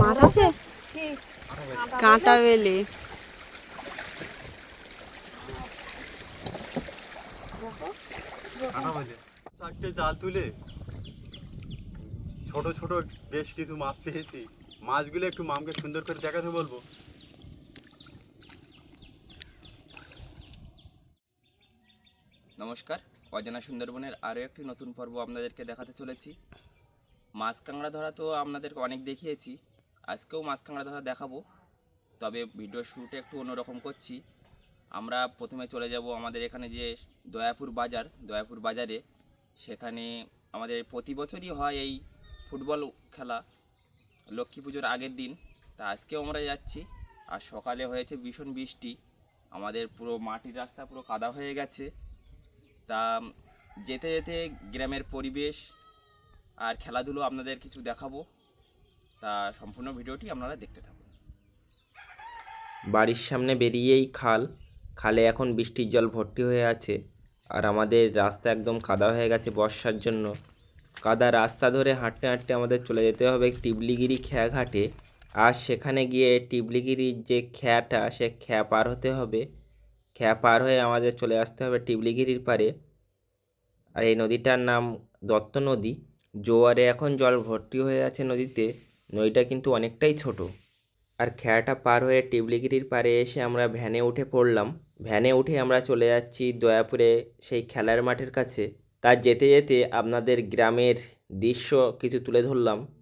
মাছ আছে? কাঁটা বেলে। চারটে জাল তুলে ছোট ছোট বেশ কিছু মাছ পেয়েছি। মাছগুলো একটু মামকে সুন্দর করে দেখাতে বলব। নমস্কার অজানা সুন্দরবনের আরও একটি নতুন পর্ব আপনাদেরকে দেখাতে চলেছি। মাছ কাঁকড়া ধরা তো আপনাদেরকে অনেক দেখিয়েছি। আজকেও মাছ কাঁকড়া ধরা দেখাবো। তবে ভিডিও শুটে একটু অন্যরকম করছি। আমরা প্রথমে চলে যাব আমাদের এখানে যে দয়াপুর বাজার। দয়াপুর বাজারে সেখানে আমাদের প্রতি বছরই হয় এই ফুটবল খেলা। লক্ষ্মী পুজোর আগের দিন। তা আজকেও আমরা যাচ্ছি। আর সকালে হয়েছে ভীষণ বৃষ্টি। আমাদের পুরো মাটির রাস্তা পুরো কাদা হয়ে গেছে। তা যেতে যেতে গ্রামের পরিবেশ আর খেলাধুলো আপনাদের কিছু দেখাবো। তা সম্পূর্ণ ভিডিওটি আপনারা দেখতে থাকুন। বাড়ির সামনে বেরিয়েই খাল। খালে এখন বৃষ্টির জল ভর্তি হয়ে আছে। আর আমাদের রাস্তা একদম কাদা হয়ে গেছে বর্ষার জন্য। কাদা রাস্তা ধরে হাঁটতে হাঁটতে আমাদের চলে যেতে হবে টিবলিগিরি ঘাটে আর সেখানে গিয়ে টিবলিগিরির যে খ্যাটা, সে খ্যা পার হতে হবে। খ্যা পার হয়ে আমাদের চলে আসতে হবে টিবলিগিরির পারে। আর এই নদীটার নাম দত্ত নদী। জোয়ারে এখন জল ভর্তি হয়ে আছে নদীতে, নদীটা কিন্তু অনেকটাই ছোট। আর খেয়াটা পার হয়ে টিবলিগিরির পারে এসে আমরা ভ্যানে উঠে পড়লাম। ভ্যানে উঠে আমরা চলে যাচ্ছি দয়াপুরে সেই খেলার মাঠের কাছে। তার যেতে যেতে আপনাদের গ্রামের দৃশ্য কিছু তুলে ধরলাম।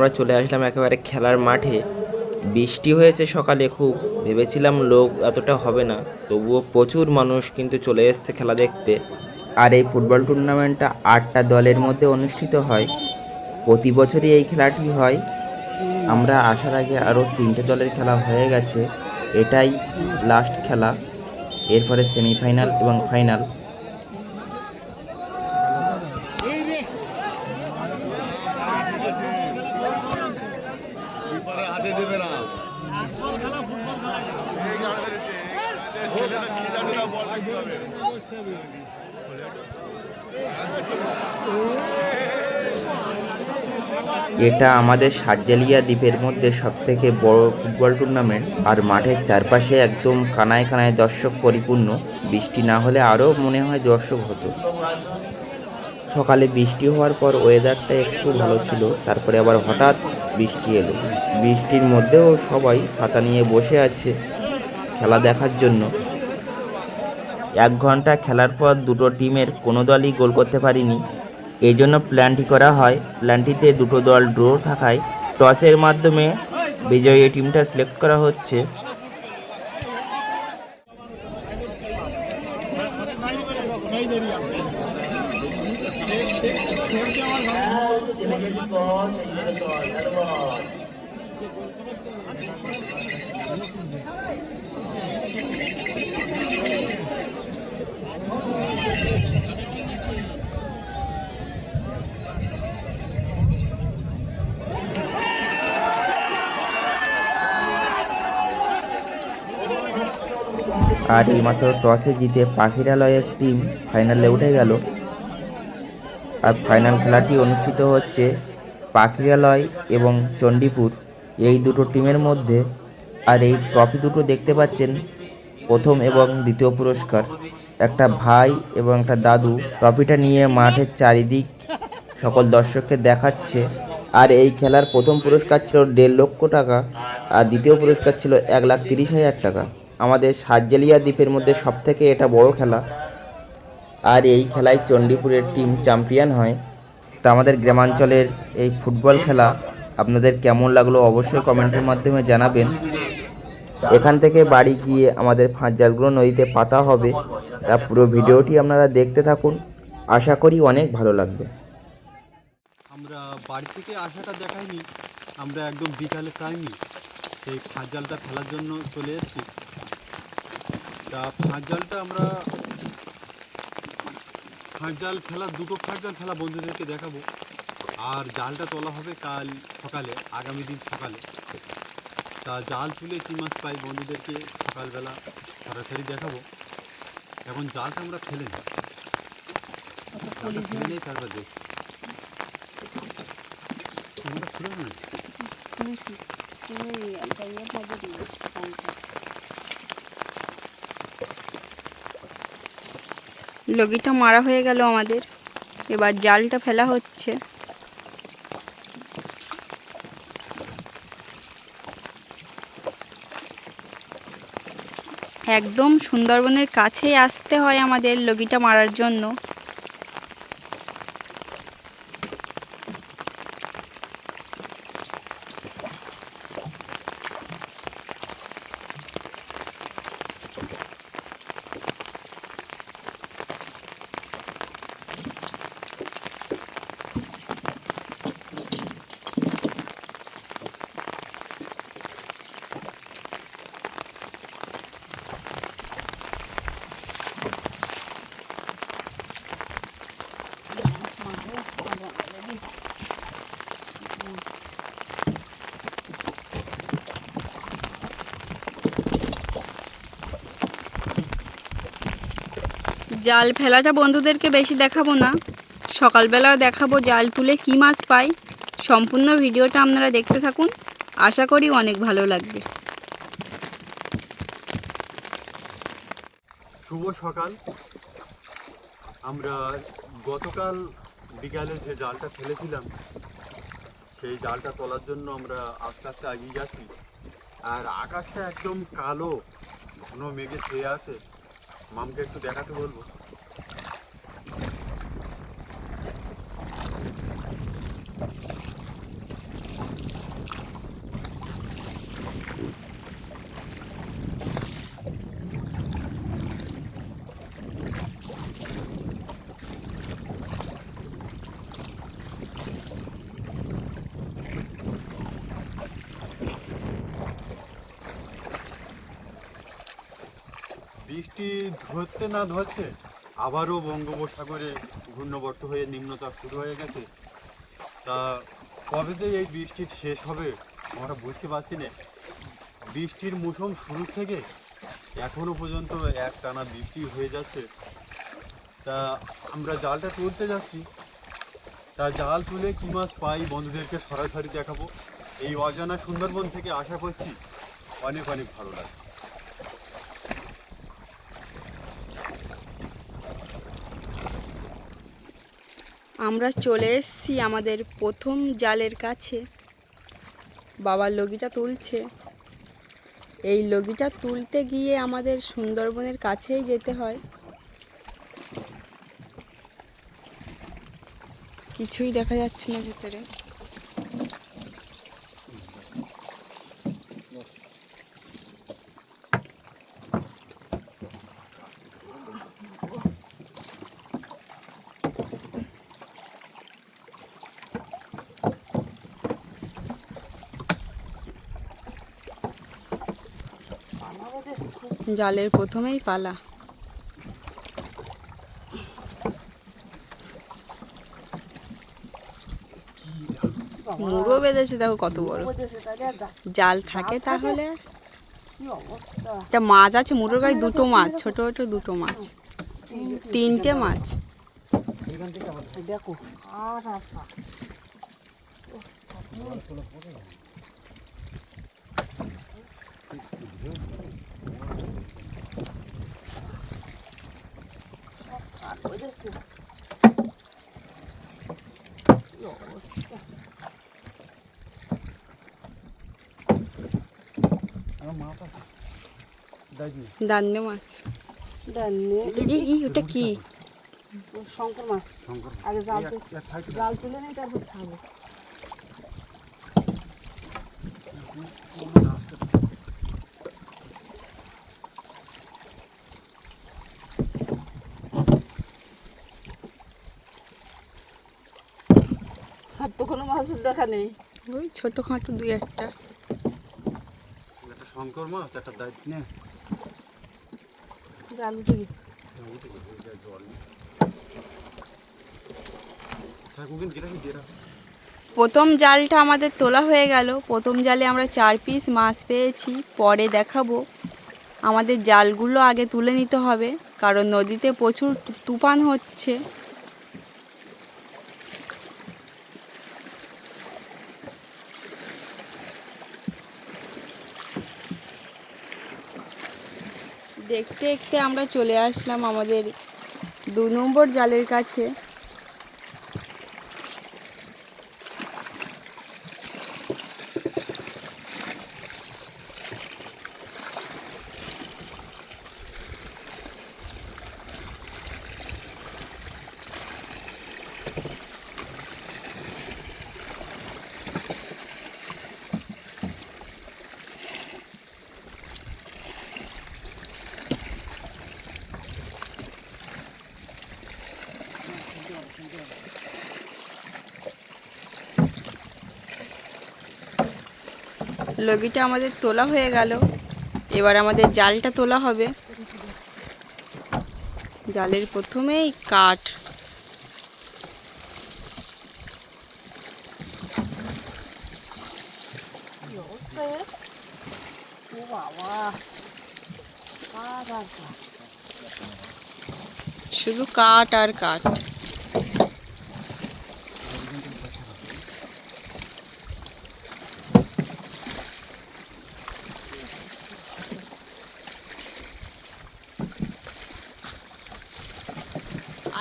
আমরা চলে আসলাম একেবারে খেলার মাঠে। বৃষ্টি হয়েছে সকালে খুব, ভেবেছিলাম লোক এতটা হবে না, তবুও প্রচুর মানুষ কিন্তু চলে এসছে খেলা দেখতে। আর এই ফুটবল টুর্নামেন্টটা আটটা দলের মধ্যে অনুষ্ঠিত হয়। প্রতি বছরই এই খেলাটি হয়। আমরা আসার আগে আরও তিনটে দলের খেলা হয়ে গেছে। এটাই লাস্ট খেলা। এরপরে সেমিফাইনাল এবং ফাইনাল হাতে দেবে না এটা আমাদের সার্জেলিয়া দ্বীপের মধ্যে সবথেকে বড় ফুটবল টুর্নামেন্ট আর মাঠের চারপাশে একদম কানায় কানায় দর্শক পরিপূর্ণ। বৃষ্টি না হলে আরও মনে হয় দর্শক হতো। সকালে বৃষ্টি হওয়ার পর ওয়েদারটা একটু ভালো ছিল, তারপরে আবার হঠাৎ বৃষ্টি এলো। বৃষ্টির মধ্যেও সবাই ছাতা নিয়ে বসে আছে খেলা দেখার জন্য। এক ঘণ্টা খেলার পর দুটো টিমের কোনো দলই গোল করতে পারিনি। এই জন্য প্ল্যানটি করা হয়। প্ল্যানটিতে দুটো দল ড্র থাকায়। টসের মাধ্যমে বিজয়ী টিমটা সিলেক্ট করা হচ্ছে। আর এইমাত্র টসে জিতে পাখিরালয়ের টিম ফাইনালে উঠে গেল। আর ফাইনাল খেলাটি অনুষ্ঠিত হচ্ছে পাখিরালয় এবং চণ্ডীপুর। এই দুটো টিমের মধ্যে আর এই ট্রফি দুটো দেখতে পাচ্ছেন প্রথম এবং দ্বিতীয় পুরস্কার। একটা ভাই এবং একটা দাদু ট্রফিটা নিয়ে মাঠের চারিদিক সকল দর্শককে দেখাচ্ছে। আর এই খেলার প্রথম পুরস্কার ছিল দেড় লক্ষ টাকা আর দ্বিতীয় পুরস্কার ছিল এক লাখ তিরিশ হাজার টাকা। আমাদের সার্জেলিয়া দ্বীপের মধ্যে সবথেকে এটা বড় খেলা। আর এই খেলায় চণ্ডীপুরের টিম চ্যাম্পিয়ন হয়। তা আমাদের গ্রামাঞ্চলের এই ফুটবল খেলা আপনাদের কেমন লাগল অবশ্যই কমেন্টের মাধ্যমে জানাবেন। এখান থেকে বাড়ি গিয়ে আমাদের ফাঁস জালগুলো নদীতে পাতা হবে। তা পুরো ভিডিওটি আপনারা দেখতে থাকুন। আশা করি অনেক ভালো লাগবে। আমরা বাড়ি থেকে আসাটা দেখাইনি, আমরা একদম বিকালে টাইমই সেই ফাঁস জালটা ফেলার জন্য চলে এসেছি। তা ফাঁস জালটা আমরা ফাঁস জাল ফেলা দুটো ফাঁস জাল ফেলা বন্ধুদেরকে দেখাবো। আর জালটা তোলা হবে কাল সকালে আগামী দিন সকালে। তা জাল তুলে কী মাছ পাই বন্ধুদেরকে সকালবেলা সরাসরি দেখাবো। এখন জালটা আমরা ফেলে নিই। জালটা ফেলে নেই তারপর দেখি। আমরা নিই লগিটা মারা হয়ে গেল আমাদের। এবার জালটা ফেলা হচ্ছে। একদম সুন্দরবনের কাছেই আসতে হয় আমাদের লগিটা মারার জন্য। জাল ফেলাটা বন্ধুদেরকে বেশি দেখাবো না। সকালবেলা দেখাবো জাল তুলে কী মাছ পাই। সম্পূর্ণ ভিডিওটা আপনারা দেখতে থাকুন। আশা করি অনেক ভালো লাগবে। শুভ সকাল। আমরা গতকাল বিকালে যে জালটা ফেলেছিলাম, সেই জালটা তোলার জন্য আমরা আস্তে আস্তে এগিয়ে যাচ্ছি। আর আকাশটা একদম কালো, ঘন মেঘে ছেয়ে আছে। মামকে একটু দেখাতে বলব বৃষ্টি ধরতে না ধরতে আবারও বঙ্গোপসাগরে ঘূর্ণবর্ত হয়ে নিম্নচাপ শুরু হয়ে গেছে। তা কবে যে এই বৃষ্টির শেষ হবে, আমরা বুঝতে পারছি না। বৃষ্টির মৌসুম শুরু থেকে এখনও পর্যন্ত এক টানা বৃষ্টি হয়ে যাচ্ছে। তা আমরা জালটা তুলতে যাচ্ছি। তা জাল তুলে কী মাছ পাই বন্ধুদেরকে সরাসরি দেখাবো। এই অজানা সুন্দরবন থেকে আশা করছি অনেক অনেক ভালো লাগে আমরা চলে এসছি আমাদের প্রথম জালের কাছে। বাবার লগিটা তুলছে। এই লগিটা তুলতে গিয়ে আমাদের সুন্দরবনের কাছেই যেতে হয়। কিছুই দেখা যাচ্ছে না ভেতরে। জালের প্রথমেই পালা। মুড়ো বেঁধেছে দেখো কত বড়। জাল থাকে তাহলে। একটা মাছ আছে মুড়োর গায়ে দুটো মাছ ছোট ছোট দুটো মাছ। তিনটে মাছ। আমার মাছ। দান্নে? মাছ ওটা কি? শঙ্কর মাছ। শঙ্কর আগে জাল তুলে জাল তুলে নেই তারপর ছাড়বো আর তো ওই ছোটোখাটো দুই একটা। একটা শঙ্কর মাছ একটা দায়িত্ব নে। জাল উঠে প্রথম জালটা আমাদের তোলা হয়ে গেল। প্রথম জালে আমরা চার পিস মাছ পেয়েছি। পরে দেখাবো। আমাদের জালগুলো আগে তুলে নিতে হবে কারণ নদীতে প্রচুর তুফান হচ্ছে। দেখতে দেখতে আমরা চলে আসলাম আমাদের দু নম্বর জালের কাছে। লগিটা আমাদের তোলা হয়ে গেল। এবার আমাদের জালটা তোলা হবে। জালের প্রথমেই কাঠ। শুধু কাঠ আর কাঠ।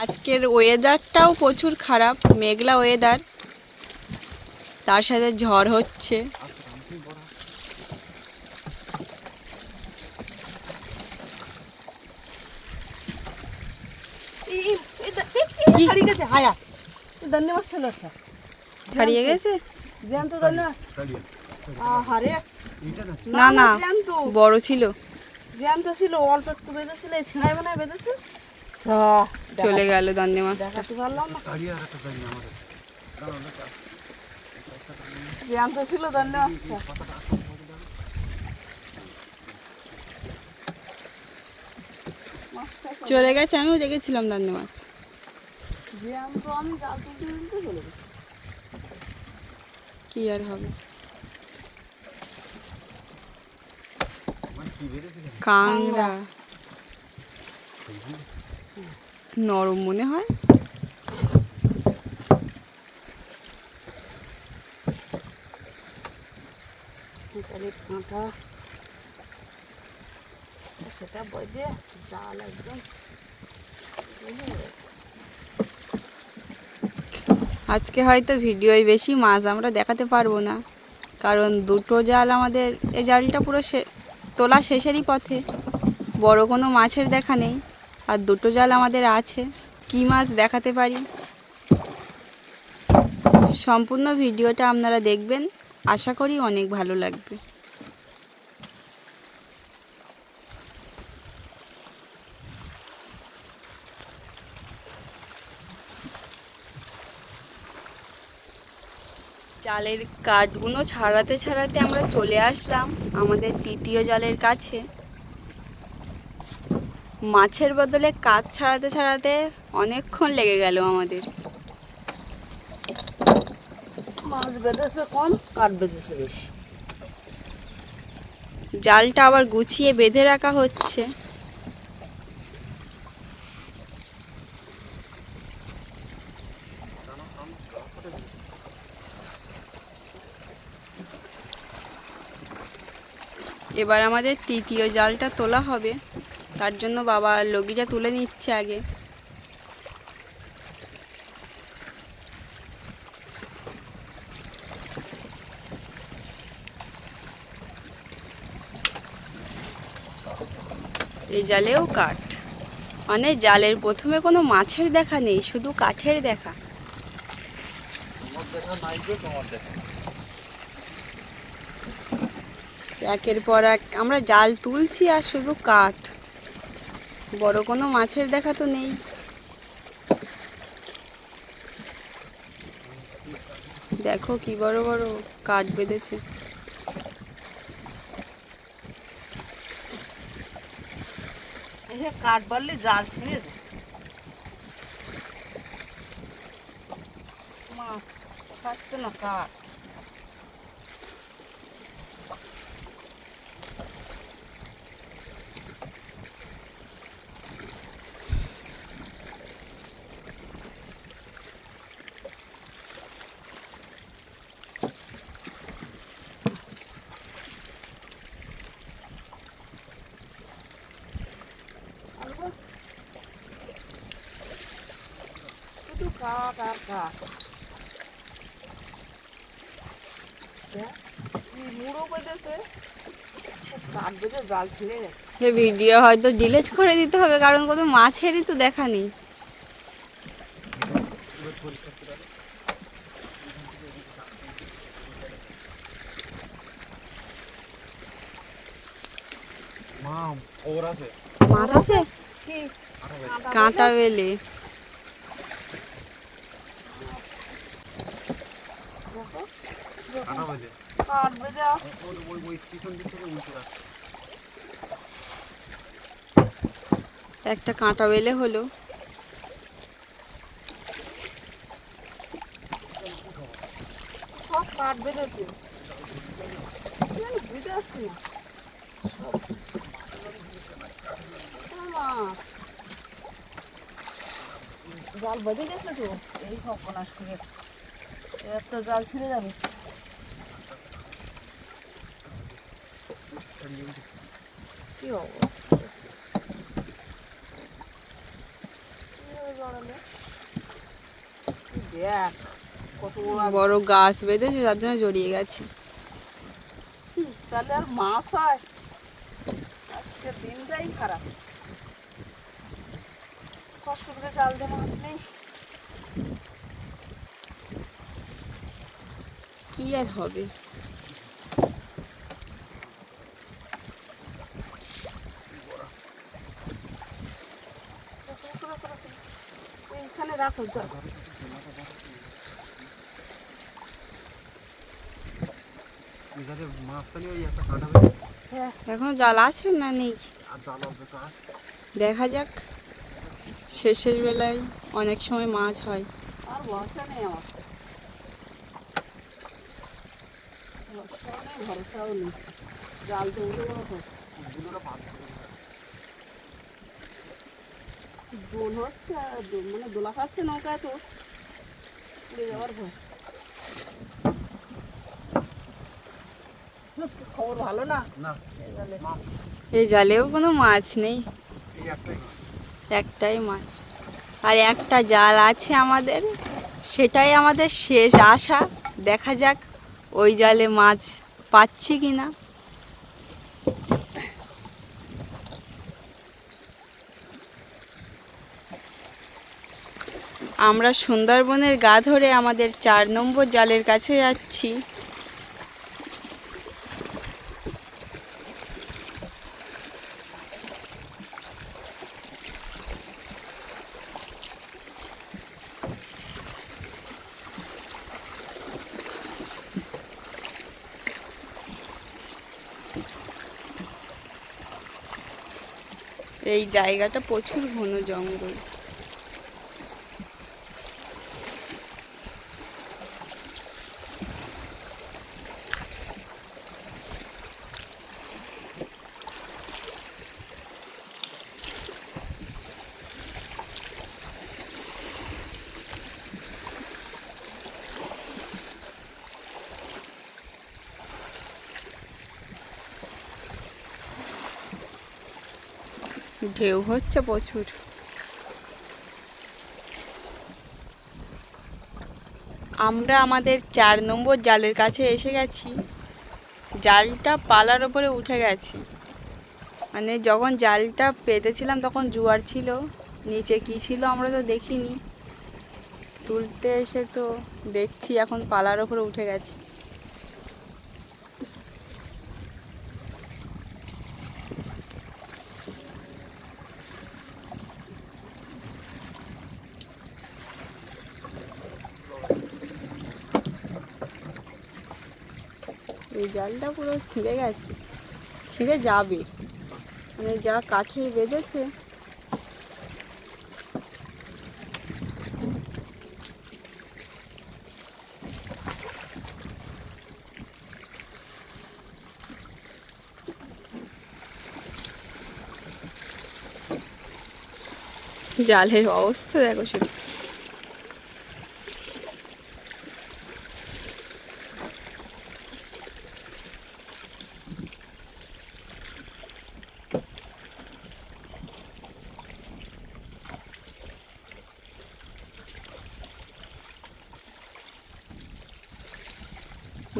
আজকের ওয়েদারটাও প্রচুর খারাপ মেঘলা ওয়েদার তার সাথে ঝড় হচ্ছে। ছাড়িয়ে গেছে না না বড় ছিল। জ্যান্ত ছিল অল্প একটু বেঁধেছিল ছেঁড়াই বানায় বেঁধেছে। চলে গেল দান্নে মাছটা। জ্যান্ত ছিল দান্নে মাছটা। চলে গেছে আমিও দেখেছিলাম দান্নে মাছ। কি আর হবে? কাংড়া নরম মনে হয়। তাহলে কাঁটা। সেটা বজে জাল একদম আজকে হয়তো ভিডিওয় বেশি মাছ আমরা দেখাতে পারব না। কারণ দুটো জাল আমাদের এই জালটা পুরো তোলা শেষেরই পথে। বড় কোনো মাছের দেখা নেই। আর দুটো জাল আমাদের আছে। কি মাছ দেখাতে পারি? সম্পূর্ণ ভিডিওটা আপনারা দেখবেন। আশা করি অনেক ভালো লাগবে। জালের কাঠগুলো ছাড়াতে ছাড়াতে আমরা চলে আসলাম আমাদের তৃতীয় জালের কাছে। মাছের বদলে কাঠ ছাড়াতে ছাড়াতে অনেকক্ষণ লেগে গেল আমাদের। মাছ বেঁধেছে কম কাঠ বেঁধেছে বেশি। জালটা আবার গুছিয়ে বেঁধে রাখা হচ্ছে। এবার আমাদের তৃতীয় জালটা তোলা হবে। তার জন্য বাবা লগিটা তুলে নিচ্ছে আগে। এই জালেও কাঠ। মানে জালের প্রথমে কোনো মাছের দেখা নেই, শুধু কাঠের দেখা। একের পর এক আমরা জাল তুলছি আর শুধু কাঠ। বড় কোনো মাছের দেখা তো নেই। দেখো কি বড় বড় কাঠ বেঁধেছে। কাঠ বললে জাল ছিঁড়ে যায়। মাছ খাচ্ছে না কাঠ। আর ভিডিও হয়তো ডিলিট করে দিতে হবে কারণ কোনো মাছেরই তো দেখা নেই। মাছ আছে? কাঁটা বেলে। কাটা বাজে। কাঠ বেঁধে ওই ওই ওই পিছন দিক থেকে উল্টে রাখছে একটা কাঁটা বেলে হলো। সব কাঠ বেঁধেছে। সব। জাল বেঁধে গেছে তো? এই সর্বনাশ করে একটা জাল ছিঁড়ে যাবে। কি অবস্থা? দেখ কত বড় গাছ বেঁধেছে তার জন্য জড়িয়ে গেছে। তাহলে আর মাছ হয়? আজকে দিনটাই খারাপ। কষ্ট করে জাল দিয়ে মাছ নেই। কি আর হবে? রাখো জাল এখানে হ্যাঁ। এখনও জাল আছে না নেই? আর জাল অল্প একটু আছে। দেখা যাক। শেষের বেলায় অনেক সময় মাছ হয়। আর ভরসা নেই আমার। ভরসাও নেই ভরসাও নেই। জাল তো উঠে যাওয়া তো গুলোটা বাঁধছে দোল হচ্ছে মানে দোলা খাচ্ছে নৌকায় তো। উড়ে যাওয়ার ভয় খবর ভালো না? না। এই জালে। মাছ এই জালেও কোনো মাছ নেই। একটাই মাছ। একটাই মাছ। আর একটা জাল আছে আমাদের সেটাই আমাদের শেষ আশা। দেখা যাক ওই জালে মাছ পাচ্ছি কি না আমরা সুন্দরবনের গা ধরে আমাদের চার নম্বর জালের কাছে যাচ্ছি। এই জায়গাটা প্রচুর ঘন জঙ্গল। ঢেউ হচ্ছে প্রচুর। আমরা আমাদের চার নম্বর জালের কাছে এসে গেছি। জালটা পালার ওপরে উঠে গেছে। মানে যখন জালটা পেতেছিলাম তখন জোয়ার ছিল, নিচে কি ছিল আমরা তো দেখিনি। তুলতে এসে তো দেখছি এখন পালার ওপরে উঠে গেছে। জালটা পুরো ছিঁড়ে গেছে। ছিঁড়ে যাবে। মানে যা কাঠে বেঁধেছে। জালের অবস্থা দেখো সেটা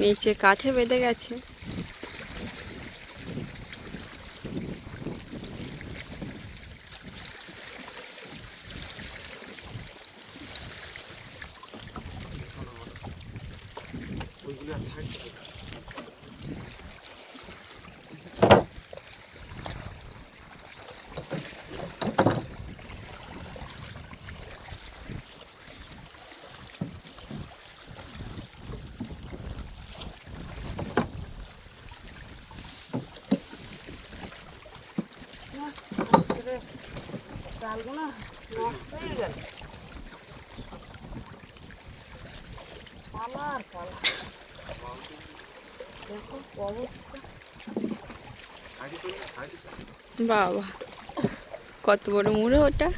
নিচে কাঠে বেঁধে গেছে। চালগুলো নষ্ট হয়ে গেল। পালা আর পালা। দেখো অবস্থা। বাবা কত বড় মুড়ো ওটা।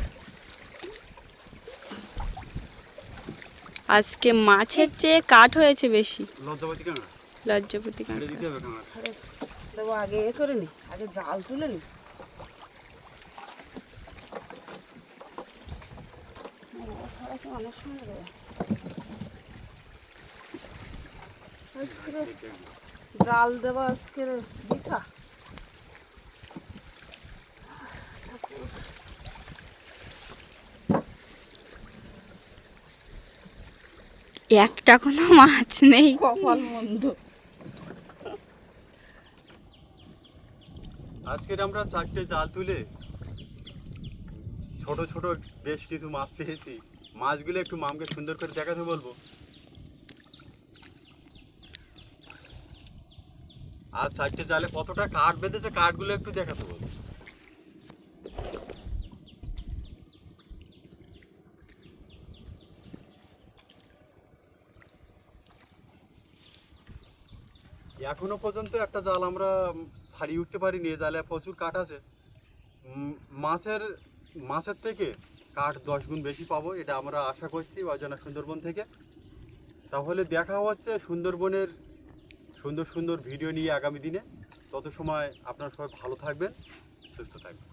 আজকে মাছের চেয়ে কাঠ হয়েছে বেশি। লজ্জাপতি কেন? লজ্জাপতি কাঁকড়া। কেন? দেবো আগে এ করে নি আগে জাল তুলে নি। সারাকে অনেক সময় জাল দেবো আজকে দিথা একটা কোনো মাছ নেই। কপাল মন্দ। আজকের আমরা চারটে জাল তুলে ছোট ছোট বেশ কিছু মাছ পেয়েছি। মাছগুলো একটু মামকে সুন্দর করে দেখাতে বলব। আর চারটে জালে কতটা কাঠ বেঁধেছে কাঠগুলো একটু দেখাতে বলব। এখনও পর্যন্ত একটা জাল আমরা ছাড়িয়ে উঠতে পারিনি জালে প্রচুর কাঠ আছে। মাছের মাছের থেকে কাঠ দশ গুণ বেশি পাবো, এটা আমরা আশা করছি অজানা সুন্দরবন থেকে। তাহলে দেখা হচ্ছে সুন্দরবনের সুন্দর সুন্দর ভিডিও নিয়ে আগামী দিনে। তত সময় আপনারা সবাই ভালো থাকবেন, সুস্থ থাকবেন।